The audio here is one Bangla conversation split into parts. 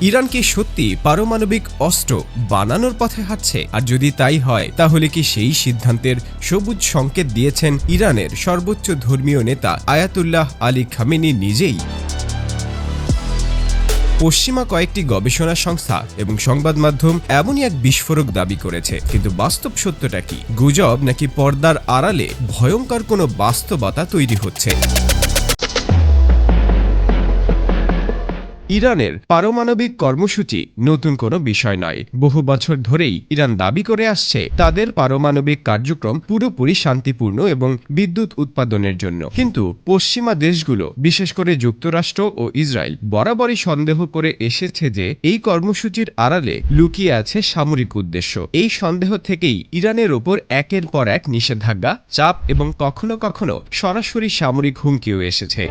ইরান কি সত্যি পারমাণবিক অস্ত্র বানানোর পথে হাঁটছে? আর যদি তাই হয়, তাহলে কি সেই সিদ্ধান্তের সবুজ সংকেত দিয়েছেন ইরানের সর্বোচ্চ ধর্মীয় নেতা আয়াতুল্লাহ আলী খামেনি নিজেই? পশ্চিমা কয়েকটি গবেষণা সংস্থা এবং সংবাদ মাধ্যম এমনই এক বিস্ফোরক দাবি করেছে। কিন্তু বাস্তব সত্যটা কি? গুজব নাকি পর্দার আড়ালে ভয়ঙ্কর কোনো বাস্তবতা তৈরি হচ্ছে? ইরানের পারমাণবিক কর্মসূচি নতুন কোনো বিষয় নয়। বহু বছর ধরেই ইরান দাবি করে আসছে তাদের পারমাণবিক কার্যক্রম পুরোপুরি শান্তিপূর্ণ এবং বিদ্যুৎ উৎপাদনের জন্য। কিন্তু পশ্চিমা দেশগুলো, বিশেষ করে যুক্তরাষ্ট্র ও ইসরায়েল, বরাবরই সন্দেহ করে এসেছে যে এই কর্মসূচির আড়ালে লুকিয়ে আছে সামরিক উদ্দেশ্য। এই সন্দেহ থেকেই ইরানের ওপর একের পর এক নিষেধাজ্ঞা, চাপ এবং কখনো কখনো সরাসরি সামরিক হুমকিও এসেছে।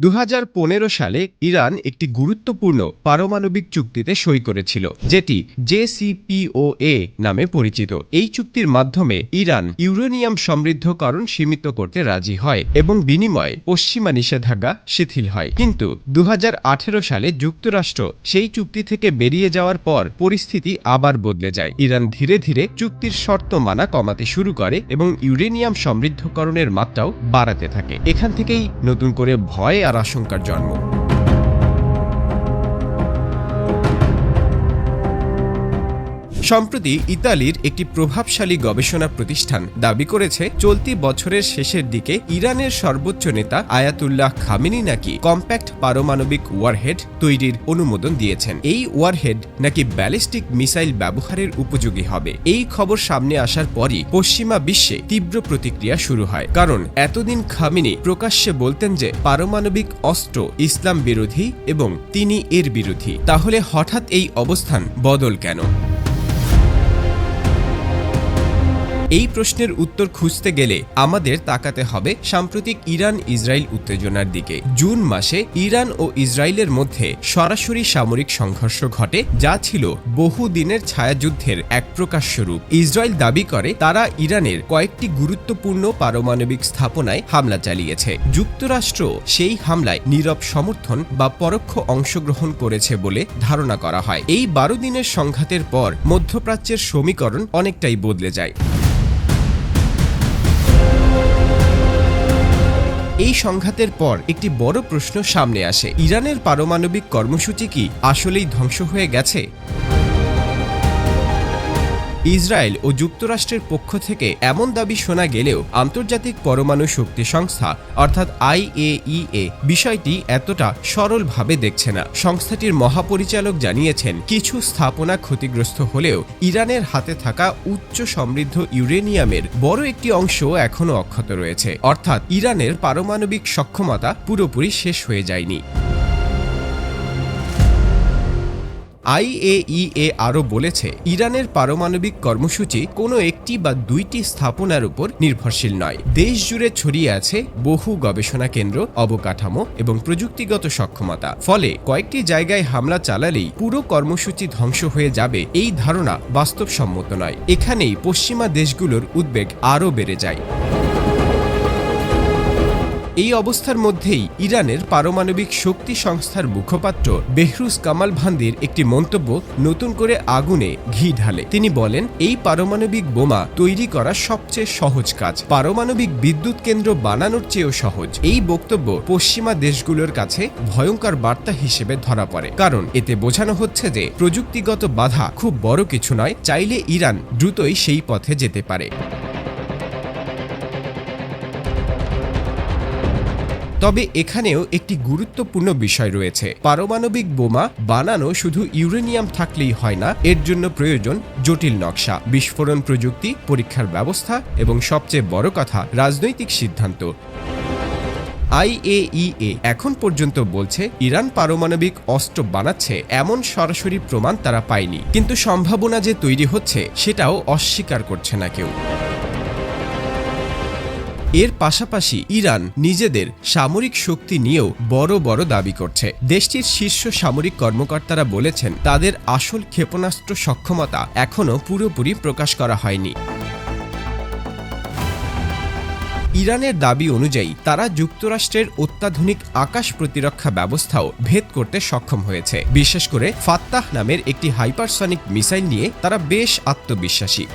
দু হাজার পনেরো সালে ইরান একটি গুরুত্বপূর্ণ পারমাণবিক চুক্তিতে সই করেছিল, যেটি জেসিপিওএ নামে পরিচিত। এই চুক্তির মাধ্যমে ইরান ইউরেনিয়াম সমৃদ্ধকরণ সীমিত করতে রাজি হয় এবং বিনিময়ে পশ্চিমা নিষেধাজ্ঞা শিথিল হয়। কিন্তু দু হাজার আঠারো সালে যুক্তরাষ্ট্র সেই চুক্তি থেকে বেরিয়ে যাওয়ার পর পরিস্থিতি আবার বদলে যায়। ইরান ধীরে ধীরে চুক্তির শর্ত মানা কমাতে শুরু করে এবং ইউরেনিয়াম সমৃদ্ধকরণের মাত্রাও বাড়াতে থাকে। এখান থেকেই নতুন করে ভয় আর আশঙ্কার জন্ম। সম্প্রতি ইতালির একটি প্রভাবশালী গবেষণা প্রতিষ্ঠান দাবি করেছে, চলতি বছরের শেষের দিকে ইরানের সর্বোচ্চ নেতা আয়াতুল্লাহ খামিনি নাকি কম্প্যাক্ট পারমাণবিক ওয়ারহেড তৈরির অনুমোদন দিয়েছেন। এই ওয়ারহেড নাকি ব্যালিস্টিক মিসাইল ব্যবহারের উপযোগী হবে। এই খবর সামনে আসার পরই পশ্চিমা বিশ্বে তীব্র প্রতিক্রিয়া শুরু হয়। কারণ, এতদিন খামিনি প্রকাশ্যে বলতেন যে পারমাণবিক অস্ত্র ইসলাম বিরোধী এবং তিনি এর বিরোধী। তাহলে হঠাৎ এই অবস্থান বদল কেন? এই প্রশ্নের উত্তর খুঁজতে গেলে আমাদের তাকাতে হবে সাম্প্রতিক ইরান ইসরায়েল উত্তেজনার দিকে। জুন মাসে ইরান ও ইসরায়েলের মধ্যে সরাসরি সামরিক সংঘর্ষ ঘটে, যা ছিল বহু দিনের ছায়াযুদ্ধের এক প্রকাশ্য ইসরায়েল দাবি করে, তারা ইরানের কয়েকটি গুরুত্বপূর্ণ পারমাণবিক স্থাপনায় হামলা চালিয়েছে। যুক্তরাষ্ট্র সেই হামলায় নীরব সমর্থন বা পরোক্ষ অংশগ্রহণ করেছে বলে ধারণা করা হয়। এই বারো দিনের সংঘাতের পর মধ্যপ্রাচ্যের সমীকরণ অনেকটাই বদলে যায়। এই সংঘাতের পর একটি বড় প্রশ্ন সামনে আসে। ইরানের পারমাণবিক কর্মসূচি কি আসলেই ধ্বংস হয়ে গেছে? ইসরায়েল ও যুক্তরাষ্ট্রের পক্ষ থেকে এমন দাবি শোনা গেলেও আন্তর্জাতিক পরমাণু শক্তি সংস্থা, অর্থাৎ আইএইএ বিষয়টি এতটা সরলভাবে দেখছে না। সংস্থাটির মহাপরিচালক জানিয়েছেন, কিছু স্থাপনা ক্ষতিগ্রস্ত হলেও ইরানের হাতে থাকা উচ্চ সমৃদ্ধ ইউরেনিয়ামের বড় একটি অংশ এখনও অক্ষত রয়েছে। অর্থাৎ ইরানের পারমাণবিক সক্ষমতা পুরোপুরি শেষ হয়ে যায়নি। আইএইএ আরও বলেছে, ইরানের পারমাণবিক কর্মসূচি কোনো একটি বা দুইটি স্থাপনার উপর নির্ভরশীল নয়। দেশ জুড়ে ছড়িয়ে আছে বহু গবেষণা কেন্দ্র, অবকাঠামো এবং প্রযুক্তিগত সক্ষমতা। ফলে কয়েকটি জায়গায় হামলা চালালেই পুরো কর্মসূচি ধ্বংস হয়ে যাবে এই ধারণা বাস্তবসম্মত নয়। এখানেই পশ্চিমা দেশগুলোর উদ্বেগ আরও বেড়ে যায়। এই অবস্থার মধ্যেই ইরানের পারমাণবিক শক্তি সংস্থার মুখপাত্র বেহরুজ কামাল ভান্দির একটি মন্তব্য নতুন করে আগুনে ঘি ঢালে। তিনি বলেন, এই পারমাণবিক বোমা তৈরি করা সবচেয়ে সহজ কাজ। পারমাণবিক বিদ্যুৎ কেন্দ্র বানানোর চেয়েও সহজ। এই বক্তব্য পশ্চিমা দেশগুলোর কাছে ভয়ঙ্কর বার্তা হিসেবে ধরা পড়ে। কারণ এতে বোঝানো হচ্ছে যে প্রযুক্তিগত বাধা খুব বড় কিছু নয়, চাইলে ইরান দ্রুতই সেই পথে যেতে পারে। তবে এখানেও একটি গুরুত্বপূর্ণ বিষয় রয়েছে। পারমাণবিক বোমা বানানো শুধু ইউরেনিয়াম থাকলেই হয় না, এর জন্য প্রয়োজন জটিল নকশা, বিস্ফোরণ প্রযুক্তি, পরীক্ষার ব্যবস্থা এবং সবচেয়ে বড় কথা, রাজনৈতিক সিদ্ধান্ত। আইএইএ এখন পর্যন্ত বলছে, ইরান পারমাণবিক অস্ত্র বানাচ্ছে এমন সরাসরি প্রমাণ তারা পায়নি। কিন্তু সম্ভাবনা যে তৈরি হচ্ছে, সেটাও অস্বীকার করছে না কেউ। এর পাশাপাশি ইরান নিজেদের সামরিক শক্তি নিয়েও বড় বড় দাবি করছে। দেশটির শীর্ষ সামরিক কর্মকর্তারা বলেছেন, তাদের আসল ক্ষেপণাস্ত্র সক্ষমতা এখনও পুরোপুরি প্রকাশ করা হয়নি। ইরানের দাবি অনুযায়ী, তারা যুক্তরাষ্ট্রের অত্যাধুনিক আকাশ প্রতিরক্ষা ব্যবস্থাও ভেদ করতে সক্ষম হয়েছে। বিশেষ করে ফাত্তাহ নামের একটি হাইপারসনিক মিসাইল নিয়ে তারা বেশ আত্মবিশ্বাসী।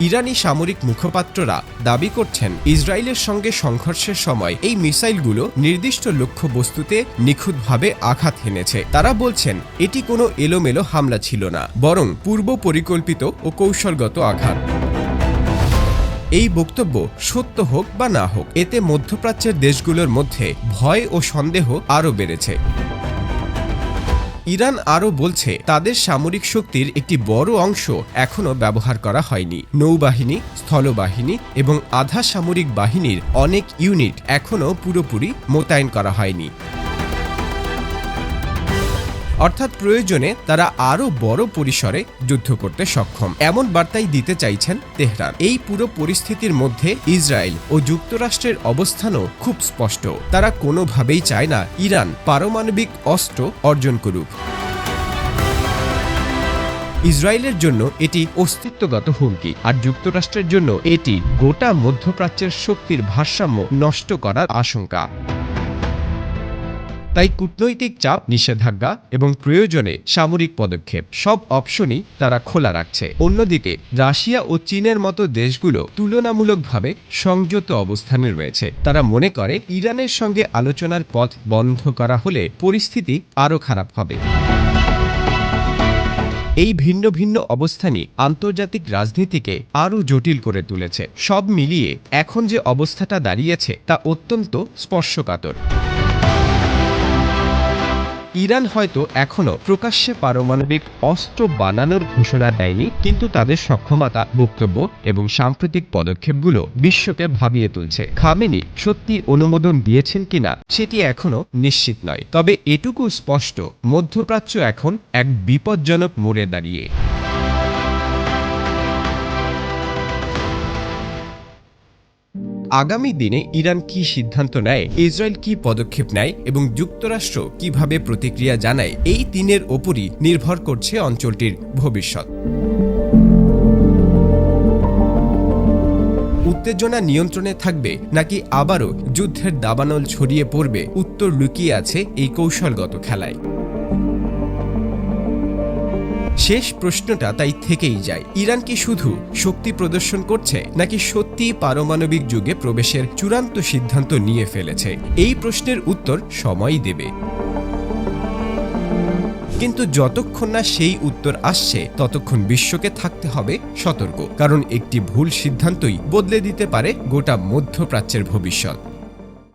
ইরানি সামরিক মুখপাত্ররা দাবি করছেন, ইসরায়েলের সঙ্গে সংঘর্ষের সময় এই মিসাইলগুলো নির্দিষ্ট লক্ষ্যবস্তুতে নিখুঁতভাবে আঘাত হেনেছে। তারা বলছেন, এটি কোনো এলোমেলো হামলা ছিল না, বরং পূর্ব পরিকল্পিত ও কৌশলগত আঘাত। এই বক্তব্য সত্য হোক বা না হোক, এতে মধ্যপ্রাচ্যের দেশগুলোর মধ্যে ভয় ও সন্দেহ আরও বেড়েছে। ইরান আরও বলছে, তাদের সামরিক শক্তির একটি বড় অংশ এখনও ব্যবহার করা হয়নি। নৌবাহিনী, স্থলবাহিনী এবং আধা সামরিক বাহিনীর অনেক ইউনিট এখনও পুরোপুরি মোতায়েন করা হয়নি। অর্থাৎ প্রয়োজনে তারা আরও বড় পরিসরে যুদ্ধ করতে সক্ষম। এমন বার্তাই দিতে চাইছেন তেহরান। এই পুরো পরিস্থিতির মধ্যে ইসরায়েল ও যুক্তরাষ্ট্রের অবস্থানও খুব স্পষ্ট। তারা কোনোভাবেই চায় না ইরান পারমাণবিক অস্ত্র অর্জন করুক। ইসরায়েলের জন্য এটি অস্তিত্বগত হুমকি, আর যুক্তরাষ্ট্রের জন্য এটি গোটা মধ্যপ্রাচ্যের শক্তির ভারসাম্য নষ্ট করার আশঙ্কা। তাই কূটনৈতিক চাপ, নিষেধাজ্ঞা এবং প্রয়োজনে সামরিক পদক্ষেপ সব অপশনই তারা খোলা রাখছে। অন্যদিকে, রাশিয়া ও চীনের মতো দেশগুলো তুলনামূলকভাবে সংযত অবস্থানে রয়েছে। তারা মনে করে, ইরানের সঙ্গে আলোচনার পথ বন্ধ করা হলে পরিস্থিতি আরও খারাপ হবে। এই ভিন্ন ভিন্ন অবস্থানই আন্তর্জাতিক রাজনীতিকে আরও জটিল করে তুলেছে। সব মিলিয়ে এখন যে অবস্থাটা দাঁড়িয়েছে তা অত্যন্ত স্পর্শকাতর। ইরান হয়তো এখনও প্রকাশ্যে পারমাণবিক অস্ত্র বানানোর ঘোষণা দেয়নি, কিন্তু তাদের সক্ষমতা, বক্তব্য এবং সাম্প্রতিক পদক্ষেপগুলো বিশ্বকে ভাবিয়ে তুলছে। খামেনি সত্যি অনুমোদন দিয়েছেন কিনা সেটি এখনও নিশ্চিত নয়। তবে এটুকু স্পষ্ট, মধ্যপ্রাচ্য এখন এক বিপজ্জনক মোড়ে দাঁড়িয়ে। আগামী দিনে ইরান কি সিদ্ধান্ত নেয়, ইসরায়েল কি পদক্ষেপ নেয় এবং যুক্তরাষ্ট্র কীভাবে প্রতিক্রিয়া জানায়, এই তিনের ওপরই নির্ভর করছে অঞ্চলটির ভবিষ্যৎ। উত্তেজনা নিয়ন্ত্রণে থাকবে নাকি আবারও যুদ্ধের দাবানল ছড়িয়ে পড়বে, উত্তর লুকিয়ে আছে এই কৌশলগত খেলায়। শেষ প্রশ্নটা তাই থেকেই যায়। ইরান কি শুধু শক্তি প্রদর্শন করছে, নাকি সত্যি পারমাণবিক যুগে প্রবেশের চূড়ান্ত সিদ্ধান্ত নিয়ে ফেলেছে? এই প্রশ্নের উত্তর সময়ই দেবে। কিন্তু যতক্ষণ না সেই উত্তর আসছে, ততক্ষণ বিশ্বকে থাকতে হবে সতর্ক। কারণ একটি ভুল সিদ্ধান্তই বদলে দিতে পারে গোটা মধ্যপ্রাচ্যের ভবিষ্যৎ।